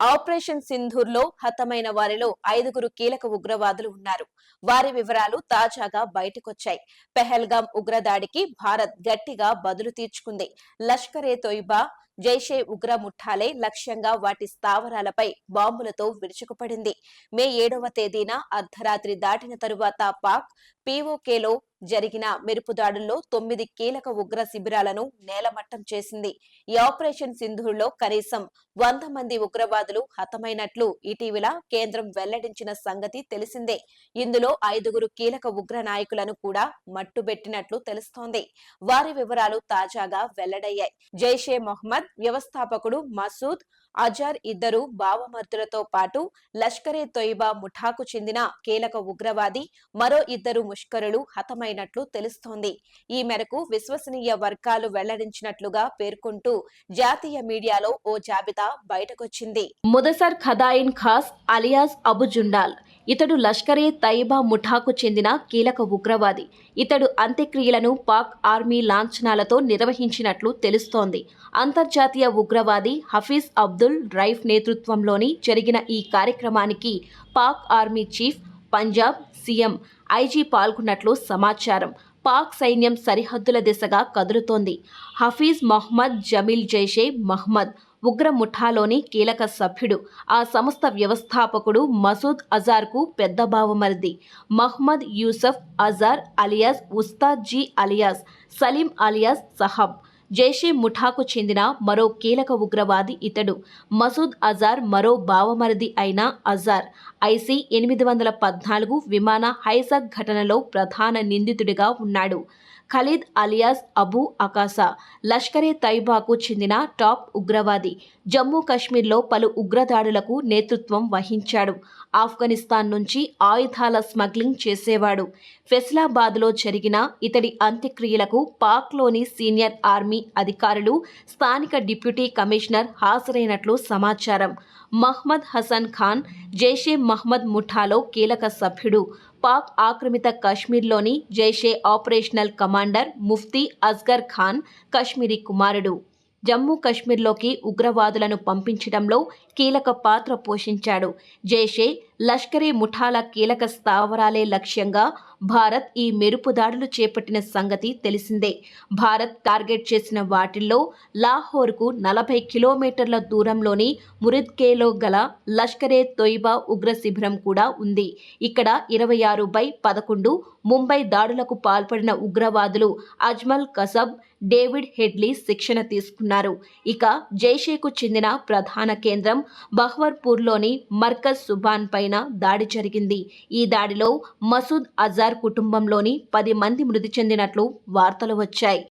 Operation సింధూర్లో హతమైన వారిలో ఐదుగురు కీలక ఉగ్రవాదులు ఉన్నారు. వారి వివరాలు తాజాగా బయటకొచ్చాయి. పెహల్గాం ఉగ్రదాడికి భారత్ గట్టిగా బదులు తీర్చుకుంది. లష్కరే తొయిబా జైషే ఉగ్ర ముఠాలే లక్ష్యంగా వాటి స్థావరాలపై బాంబులతో విరుచుకుపడింది. మే ఏడవ తేదీన అర్ధరాత్రి దాటిన తరువాత పాక్ పీఓకేలో జరిగిన మెరుపు దాడుల్లో తొమ్మిది కీలక ఉగ్ర శిబిరాలను నేలమట్టం చేసింది. ఈ ఆపరేషన్ సింధూర్లో కనీసం వంద మంది ఉగ్రవాదులు హతమైనట్లు ఇటీవల కేంద్రం వెల్లడించిన సంగతి తెలిసిందే. ఇందులో ఐదుగురు కీలక ఉగ్ర నాయకులను కూడా మట్టుబెట్టినట్లు తెలుస్తోంది. వారి వివరాలు తాజాగా వెల్లడయ్యాయి. జైషే మొహమ్మద్ వ్యవస్థాపకుడు మసూద్ అజార్ ఇద్దరు బావమర్దులతో పాటు లష్కరే తొయిబా ముఠాకు చెందిన కీలక ఉగ్రవాది మరో ఇద్దరు ముష్కరులు హతమైనట్లు తెలుస్తోంది. ఈ మేరకు విశ్వసనీయ వర్గాలు వెల్లడించినట్లుగా పేర్కొంటూ జాతీయ మీడియాలో ఓ జాబితా బయటకొచ్చింది. ముదసర్ ఖదాయిన్ ఖాస్ అలియాస్ అబు జుండాల్ ఇతడు లష్కరే తైబా ముఠాకు చెందిన కీలక ఉగ్రవాది ఇతడు అంత్యక్రియలను పాక్ ఆర్మీ లాంఛనాలతో నిర్వహించినట్లు తెలుస్తోంది. అంతర్జాతీయ ఉగ్రవాది హఫీజ్ అబ్ అబ్దుల్ రైఫ్ నేతృత్వంలోని జరిగిన ఈ కార్యక్రమానికి Pak army chief Punjab CM IG పాల్గొన్నట్లు సమాచారం. పాక్ సైన్యం సరిహద్దుల దిశగా కదులుతోంది. హఫీజ్ మహ్మద్ జమీల్ జైషే మహ్మద్ ఉగ్ర ముఠాలోని కీలక సభ్యుడు. ఆ సంస్థ వ్యవస్థాపకుడు మసూద్ అజార్కు పెద్ద బావమరిది. Mohammed Yusuf Azhar alias Ustad ji alias Salim alias Sahab. Jaishe ముఠాకు చెందిన మరో కీలక ఉగ్రవాది ఇతడు. మసూద్ అజార్ మరో బావమరిది అయిన అజార్. ఐసీ ఎనిమిది వందల పద్నాలుగు విమాన హైజాక్ ఘటనలో ప్రధాన నిందితుడిగా ఉన్నాడు. ఖలీద్ అలియాస్ అబూ అకాసా లష్కరే తైబాకు చెందిన టాప్ ఉగ్రవాది. జమ్మూ కాశ్మీర్లో పలు ఉగ్రదాడులకు నేతృత్వం వహించాడు. ఆఫ్ఘనిస్తాన్ నుంచి ఆయుధాల స్మగ్లింగ్ చేసేవాడు. ఫెస్లాబాద్లో జరిగిన ఇతడి అంత్యక్రియలకు పాక్లోని సీనియర్ ఆర్మీ అధికారులు స్థానిక డిప్యూటీ కమిషనర్ హాజరైనట్లు సమాచారం. మహ్మద్ హసన్ ఖాన్ జైషే మహ్మద్ ముఠాలో కీలక సభ్యుడు. పాక్ ఆక్రమిత కశ్మీర్లోని జైషే ఆపరేషనల్ కమాండర్ ముఫ్తీ అస్గర్ ఖాన్ కశ్మీరీ కుమారుడు. జమ్మూ కాశ్మీర్లోకి ఉగ్రవాదులను పంపించడంలో కీలక పాత్ర పోషించాడు. జైషే లష్కరే ముఠాల కీలక స్థావరాలే లక్ష్యంగా భారత్ ఈ మెరుపు దాడులు చేపట్టిన సంగతి తెలిసిందే. భారత్ టార్గెట్ చేసిన వాటిల్లో లాహోర్కు నలభై కిలోమీటర్ల దూరంలోని మురిద్కేలో గల లష్కరే తొయిబా ఉగ్ర శిబిరం కూడా ఉంది. ఇక్కడ ఇరవై ఆరు బై పదకొండు ముంబై దాడులకు పాల్పడిన ఉగ్రవాదులు అజ్మల్ కసబ్ డేవిడ్ హెడ్లీ శిక్షణ తీసుకున్నారు. ఇక జైషేకు చెందిన ప్రధాన కేంద్రం బహ్వర్పూర్లోని మర్కజ్ సుబాన్ పైన దాడి జరిగింది. ఈ దాడిలో మసూద్ అజార్ కుటుంబంలోని పది మంది మృతి చెందినట్లు వార్తలు వచ్చాయి.